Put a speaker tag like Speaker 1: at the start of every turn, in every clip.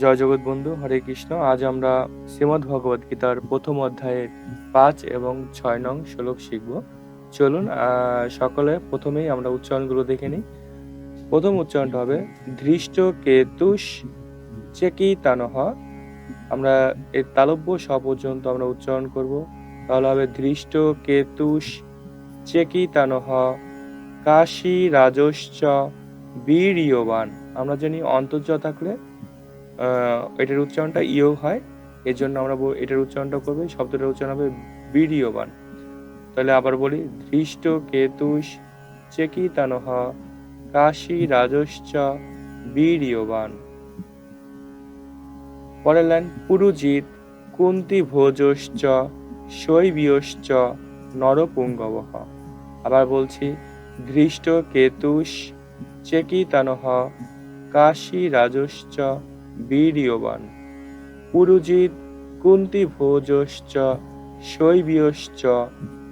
Speaker 1: জয় জগৎ বন্ধু, হরে কৃষ্ণ। আজ আমরা শ্রীমদ্ ভগবদ গীতার প্রথম অধ্যায়ের পাঁচ এবং ছয় নং শ্লোক শিখব। চলুন সকলে প্রথমেই আমরা উচ্চারণগুলো দেখে নিই। প্রথম উচ্চারণটা হবে, ধৃষ্ট কেতুষ চেকিতানহ। আমরা এর তালব্য স পর্যন্ত আমরা উচ্চারণ করব। তাহলে হবে, ধৃষ্ট কেতুষ চেকিতানহ কাশী রাজশ্চ বীর্যবান। আমরা জানি অন্তর্য থাকলে এটার উচ্চারণটা ইও হয় এর জন্য আমরা এটার উচ্চারণটা করব, শব্দটার উচ্চারণ হবে বীর্যবান তাহলে আবার বলি, ধৃষ্ট কেতুষ চেকি চেকিতানহ কাশী রাজশ্চ বীর্যবান পরের লাইন, পুরুজিৎ কুন্তি ভোজশ্চ শৈবীয়শ্চ নরপুঙ্গবহ। আবার বলছি, ধৃষ্ট কেতুষ চেকিতানহ কাশী রাজশ্চ বীর্যবান। পুরুজিৎ কুন্তি ভোজশ্চ শৈবীয়শ্চ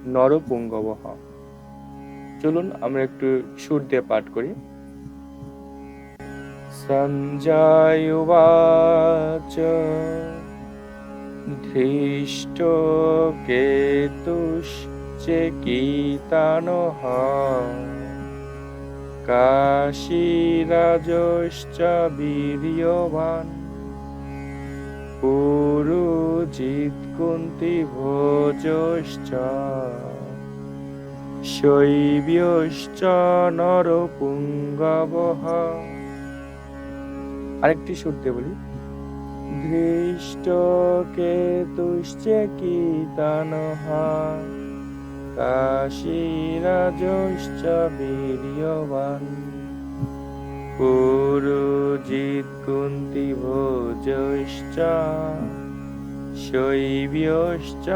Speaker 1: নরপুঙ্গবহ। চলুন আমরা একটু সুর দিয়ে পাঠ করি। সঞ্জয় উবাচ ধৃষ্ট কেতুষ চেকিতানহ কাশীরাজশ্চ বীর্যবান। পুরুজিৎ কুন্তি ভোজশ্চ। শৈব্যশ্চ নরপুঙ্গবহ। আরেকটি সুরতে বলি। দৃষ্ট কেতুশ্চেকিতানহ কাশীরাজশ্চ বীর্যবান পুরুজিৎ কুন্তি ভোজশ্চ শৈব্যশ্চ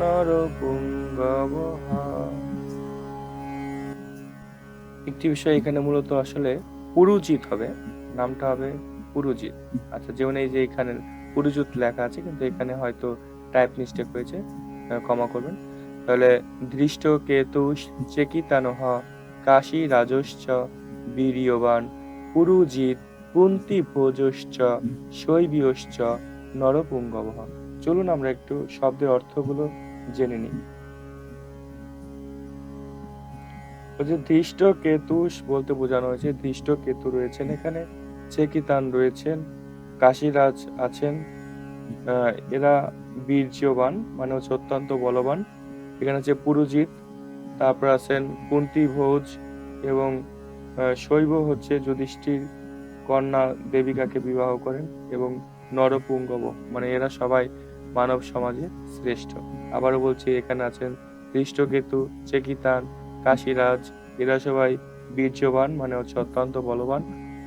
Speaker 1: নরপুঙ্গবহ। একটি বিষয় এখানে মূলত আসলে পুরুজিৎ হবে, নামটা হবে পুরুজিৎ। আচ্ছা যেমন এই যে এখানে পুরুজিৎ লেখা আছে, কিন্তু এখানে হয়তো টাইপ মিস্টেক হয়েছে ক্ষমা করবেন। তাহলে দৃষ্ট কেতুষ চেকিতানহ কাশী রাজশ্চ বীর্যবান পুরুজিৎ কুন্তি ভোজশ্চ শৈবীয়শ্চ নরপুঙ্গবহ চলুন আমরা একটু শব্দের অর্থগুলো জেনে নিই। বলছে ধৃষ্ট কেতুষ বলতে বোঝানো হয়েছে, ধৃষ্ট কেতু রয়েছেন এখানে, চেকিতান রয়েছেন, কাশীরাজ আছেন এরা বীর্যবান মানে হচ্ছে অত্যন্ত বলবান। এখানে আছে পুরুজিৎ, তারপর আছেন কুন্তি ভোজ এবং শৈব হচ্ছে যুধিষ্ঠির কন্যা দেবিকাকে বিবাহ করেন এবং নরপুঙ্গব মানে এরা সবাই মানব সমাজে শ্রেষ্ঠ। আবারও বলছি, এখানে আছেন দৃষ্টকেতু চেকিতান, কাশীরাজ, এরা সবাই বীর্যবান মানে হচ্ছে অত্যন্ত বলবান।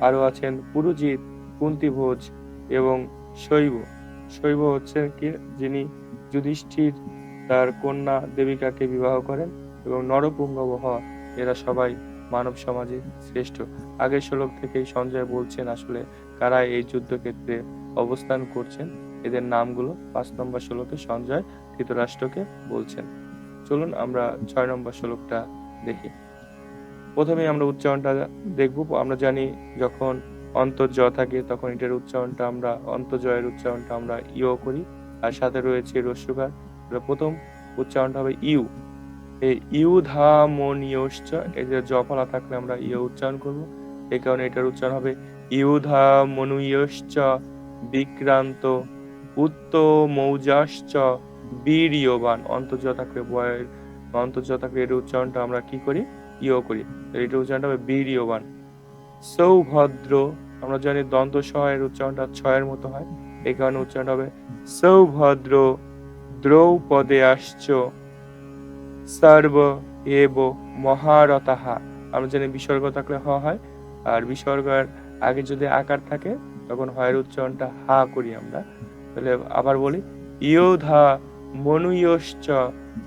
Speaker 1: আরও আছেন পুরুজিৎ কুন্তিভোজ এবং শৈব। শৈব হচ্ছে কি, যিনি যুধিষ্ঠির তার কন্যা দেবিকাকে বিবাহ করেন এবং নরপুঙ্গবহ এরা সবাই মানব সমাজে শ্রেষ্ঠ। আগের শ্লোক থেকেই সঞ্জয় বলছেন আসলে কারা এই যুদ্ধক্ষেত্রে অবস্থান করছেন। এদের নামগুলো পাঁচ নম্বর শ্লোকে সঞ্জয় ধৃতরাষ্ট্রকে বলছেন। চলুন আমরা ছয় নম্বর শ্লোকটা দেখি। প্রথমে আমরা উচ্চারণটা দেখব। আমরা জানি যখন অন্তর্জ থাকে তখন এটার উচ্চারণটা আমরা, অন্তর্জয়ের উচ্চারণটা আমরা ইও করি। আর সাথে রয়েছে রস্যকার প্রথম উচ্চারণটা হবে ইউ। এই ইউ ধা মনিয়শ্চ এই যে জফলা থাকলে আমরা ইউ উচ্চারণ করব। এই কারণে এটার উচ্চারণ হবে ইউধা মনুয়শ্চ বিক্রান্ত, উত্ত মৌজাশ্চ বীর্যবান। অন্তর্জ থাকলে বয়ের অন্তর্জ থাকলে এর উচ্চারণটা আমরা কি করি? ইয় করি। এটার উচ্চারণটা হবে বীর্যবান। সৌভদ্র, আমরা জানি দন্ত সহায়ের উচ্চারণটা ছয়ের মতো হয়। এই কারণে উচ্চারণটা হবে সৌভদ্র দ্রৌপদে আসছ। সর্ব এব মহারতাহা। আমরা জানি বিসর্গ থাকলে হ হয়, আর বিসর্গের আগে যদি আকার থাকে, তখন হয়ের উচ্চারণটা হা করি আমরা। তাহলে আবার বলি, ইয়োধা মনুয়শ্চ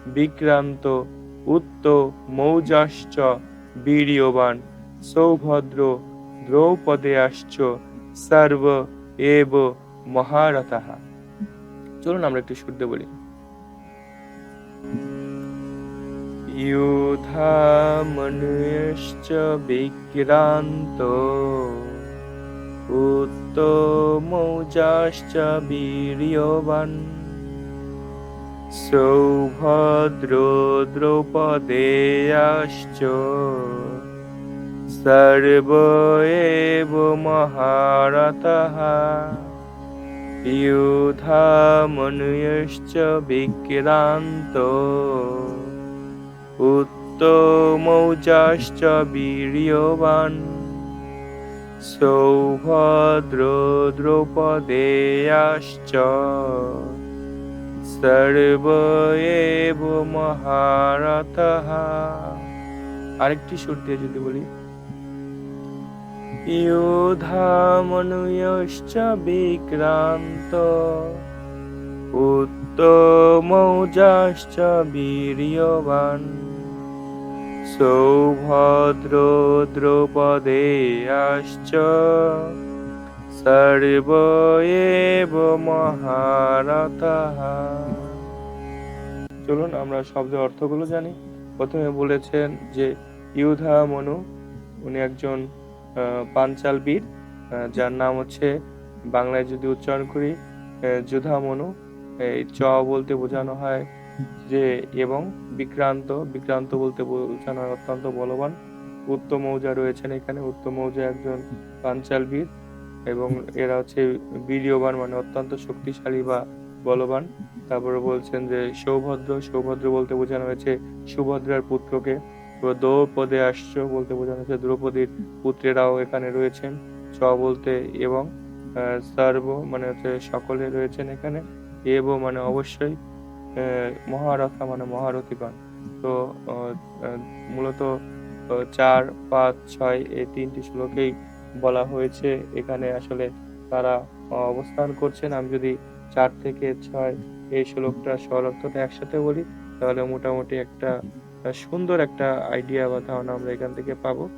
Speaker 1: বিক্রান্ত উত্ত মৌজাশ্চ বীর্যবান, সৌভদ্র দ্রৌপদে আসছ। সর্ব এব মহারথাহা চলুন আমরা একটু শুদ্ধ বলি। ইউধা মনুষ্য বিক্রান্ত উত্তমৌজাশ্চ বীর্যবান। সৌভদ্র দ্রৌপদেয়াশ্চ সর্ব এব ইউধা মনুয়শ্চ বিক্রান্ত উত্তমৌজাশ্চ বীর্যবান সৌভদ্র দ্রৌপদেয়াশ্চ সর্ব মহারথ আরেকটি সুর দিয়ে যদি বলি ইউধামনুয়শ্চ বিক্রান্ত উত্তমৌজাশ্চ বীর্যবান সৌভদ্র দ্রৌপদেয়াশ্চ সর্ব এব চলুন, আমরা শব্দের অর্থগুলো জানি। প্রথমে বলেছেন যে ইউধা মনু উনি একজন পাঞ্চাল বীর যার নাম হচ্ছে বাংলায় যদি উচ্চারণ করি যোধা মনু এই চ বলতে বোঝানো হয় যে এবং বিক্রান্ত বিক্রান্ত বলতে বোঝানো হয় অত্যন্ত বলবান। উত্তম মৌজা রয়েছেন এখানে। উত্তম মৌজা একজন পাঞ্চাল বীর এবং এরা হচ্ছে বীর্যবান মানে অত্যন্ত শক্তিশালী বা বলবান। তারপরে বলছেন যে সৌভদ্র সৌভদ্র বলতে বোঝানো হয়েছে সুভদ্রার পুত্রকে। দ্রৌপদে আসছ বলতে বোঝানো হচ্ছে, দ্রৌপদীর পুত্রেরাও এখানে রয়েছেন। চ বলতে এবং সর্ব মানে হচ্ছে সকলে রয়েছেন এখানে। এব মানে অবশ্যই মহারথা মানে মহারথীগণ। তো মূলত চার, পাঁচ, ছয় এই তিনটি শ্লোকেই বলা হয়েছে। এখানে আসলে তারা অবস্থান করছেন। আমি যদি চার থেকে ছয় এই শ্লোকটা স্বরার্থটা একসাথে বলি, তাহলে মোটামুটি একটা সুন্দর একটা আইডিয়া বা ধারণা আমরা এখান থেকে পাবো।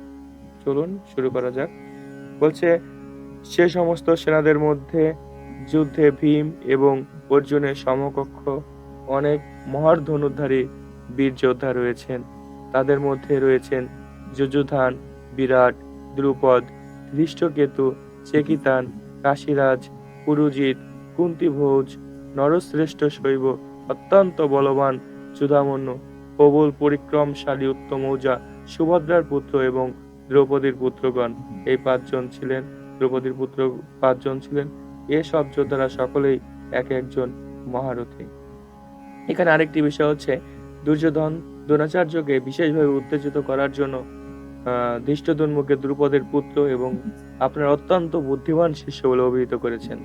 Speaker 1: চলুন শুরু করা যাক। বলছে, সে সমস্ত সেনাদের মধ্যে যুদ্ধে ভীম এবং অর্জুনের সমকক্ষ অনেক মহার ধনুর্ধারী বীর যোদ্ধা রয়েছেন। তাদের মধ্যে রয়েছেন যুযুধান, বিরাট, দ্রুপদ, ধৃষ্টকেতু, চেকিতান, কাশীরাজ, পুরুজিৎ, কুন্তিভোজ, নরশ্রেষ্ঠ শৈব, অত্যন্ত বলবান যুধামন্য প্রবল পরিক্রমশালী উত্তম উত্তমৌজা সুভদ্রার পুত্র এবং দ্রৌপদীর পুত্রগণ। এই পাঁচজন ছিলেন দ্রৌপদীর পুত্র পাঁচজন ছিলেন। এসব যোদ্ধারা সকলেই এক একজন মহারথী। এখানে আরেকটি বিষয় হচ্ছে দুর্যোধন দ্রোণাচার্যকে বিশেষভাবে উত্তেজিত করার জন্য আহ ধৃষ্টদ্যুম্নকে দ্রুপদের পুত্র এবং আপনার অত্যন্ত বুদ্ধিমান শিষ্য বলে অভিহিত করেছেন।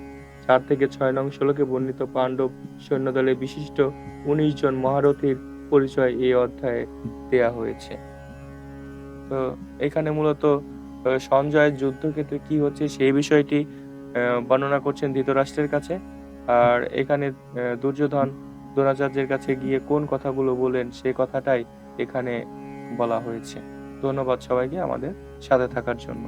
Speaker 1: চার থেকে ছয় নং ষোলোকে বর্ণিত পাণ্ডব সৈন্যদলে বিশিষ্ট উনিশ জন মহারথীর পরিচয় এই অধ্যায়ে দেয়া হয়েছে। তো এখানে মূলত সঞ্জয়ের যুদ্ধক্ষেত্রে কি হচ্ছে সেই বিষয়টি বর্ণনা করছেন ধৃতরাষ্ট্রের কাছে। আর এখানে দুর্যোধন দ্রোণাচার্যের কাছে গিয়ে কোন কথাগুলো বলেন সে কথাটাই এখানে বলা হয়েছে। ধন্যবাদ সবাইকে আমাদের সাথে থাকার জন্য।